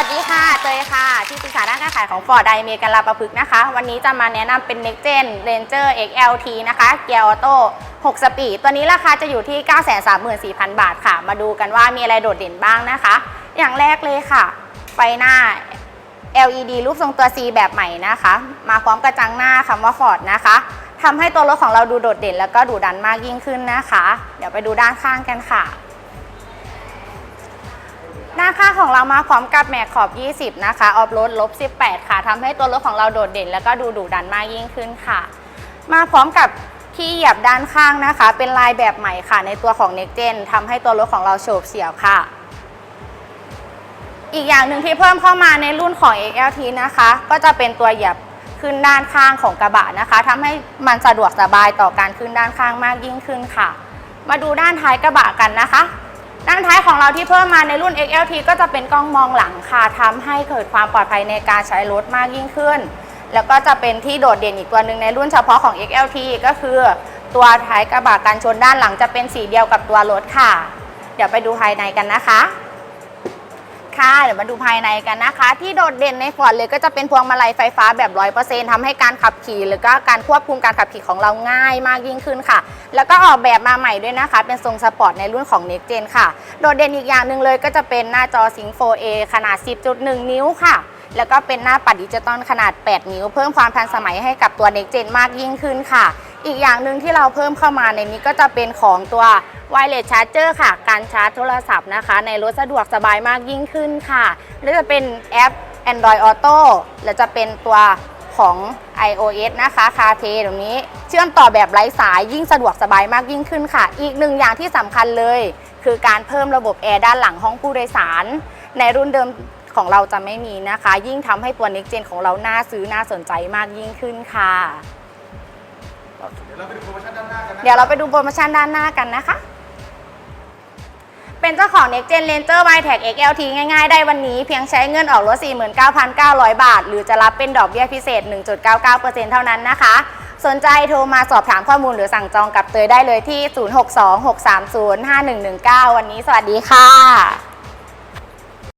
วัสดีค่ะ เตยค่ะ ที่ปรึกษาด้านการขายของ Ford ไดเมกันลาประพฤกษ์นะคะ วันนี้จะมาแนะนำเป็น Next Gen Ranger XLT นะคะ เกียร์ออโต้6สปีด ตัวนี้ราคาจะอยู่ที่ 934,000 บาทค่ะ มาดูกันว่ามีอะไรโดดเด่นบ้างนะคะ อย่างแรกเลยค่ะ ไฟหน้า LED รูปทรงตัว C แบบใหม่นะคะ มาพร้อมกระจังหน้าคำว่า Ford นะคะทำให้ตัวรถของเราดูโดดเด่น แล้วก็ดูดันมากยิ่งขึ้นนะคะ เดี๋ยวไปดูด้านข้างกันค่ะ หน้าข้าของเรามาพร้อมกับแม็กขอบ 20 นะคะ ออฟโรดลบ 18 ค่ะทำให้ตัวรถของเราโดดเด่น แล้วก็ดูดุดันมากยิ่งขึ้นค่ะ มาพร้อมกับที่เหยียบด้านข้างนะคะ เป็นลายแบบใหม่ค่ะ ในตัวของ Next Gen ทำให้ตัวรถของเราโฉบเฉี่ยวค่ะ อีกอย่างหนึ่งที่เพิ่มเข้ามาในรุ่นของ XLT นะคะ ก็จะเป็นตัวเหยียบขึ้นด้านข้างของกระบะนะคะทำให้มันสะดวกสบายต่อการขึ้นด้านข้างมากยิ่งขึ้นค่ะ มาดูด้านท้ายกระบะกันนะคะ ด้านท้ายของเราที่เพิ่มมาในรุ่น XLT ก็จะเป็นกล้องมองหลังค่ะทำให้เกิดความปลอดภัยในการใช้รถมากยิ่งขึ้น แล้วก็จะเป็นที่โดดเด่นอีกตัวหนึ่งในรุ่นเฉพาะของ XLT ก็คือ ตัวท้ายกระบะกันชนด้านหลังจะเป็นสีเดียวกับตัวรถค่ะ เดี๋ยวไปดูภายในกันนะคะ ค่ะ เดี๋ยวมาดูภายในกันนะคะ ที่โดดเด่นในฟอร์ดเลยก็จะเป็นพวงมาลัยไฟฟ้าแบบ100%ทำให้การขับขี่ หรือก็การควบคุมการขับขี่ของเราง่ายมากยิ่งขึ้นค่ะ แล้วก็ออกแบบมาใหม่ด้วยนะคะ เป็นทรงสปอร์ตในรุ่นของ Next Gen ค่ะ โดดเด่นอีกอย่างหนึ่งเลยก็จะเป็นหน้าจอ Sync 4A ขนาด 10.1 นิ้วค่ะแล้วก็เป็นหน้าปัดดิจิตอลขนาด 8 นิ้ว เพิ่มความทันสมัยให้กับตัว Next Gen มากยิ่งขึ้นค่ะ อีกอย่างหนึ่งที่เราเพิ่มเข้ามาในนี้ก็จะเป็นของตัว Wireless Charger ค่ะ การชาร์จโทรศัพท์นะคะ ในรถสะดวกสบายมากยิ่งขึ้นค่ะ หรือจะเป็นแอป Android Auto แล้วจะเป็นตัวของ iOS นะคะ CarPlay ตรงนี้ เชื่อมต่อแบบไร้สายยิ่งสะดวกสบายมากยิ่งขึ้นค่ะ อีกหนึ่งอย่างที่สำคัญเลย คือการเพิ่มระบบแอร์ด้านหลังห้องผู้โดยสาร ในรุ่นเดิมของเราจะไม่มีนะคะ ยิ่งทำให้ตัว Next Gen ของเราน่าซื้อน่าสนใจมากยิ่งขึ้นค่ะ เดี๋ยวเราไปดูโปรโมชั่นด้านหน้ากันนะเดี๋ยวเราไปดูโปรโมชั่นด้านหน้ากันนะคะ เป็นเจ้าของ Next Gen Ranger y t e c XLT ง่ายๆ ได้วันนี้เพียงใช้เงินออกรถ 49,900 บาท หรือจะรับเป็นดอกเบี้ยพิเศษ 1.99%เท่านั้นนะคะ สนใจโทรมาสอบถามข้อมูลหรือสั่งจองกับเตยได้เลยที่ 0626305119 วันนี้สวัสดีค่ะ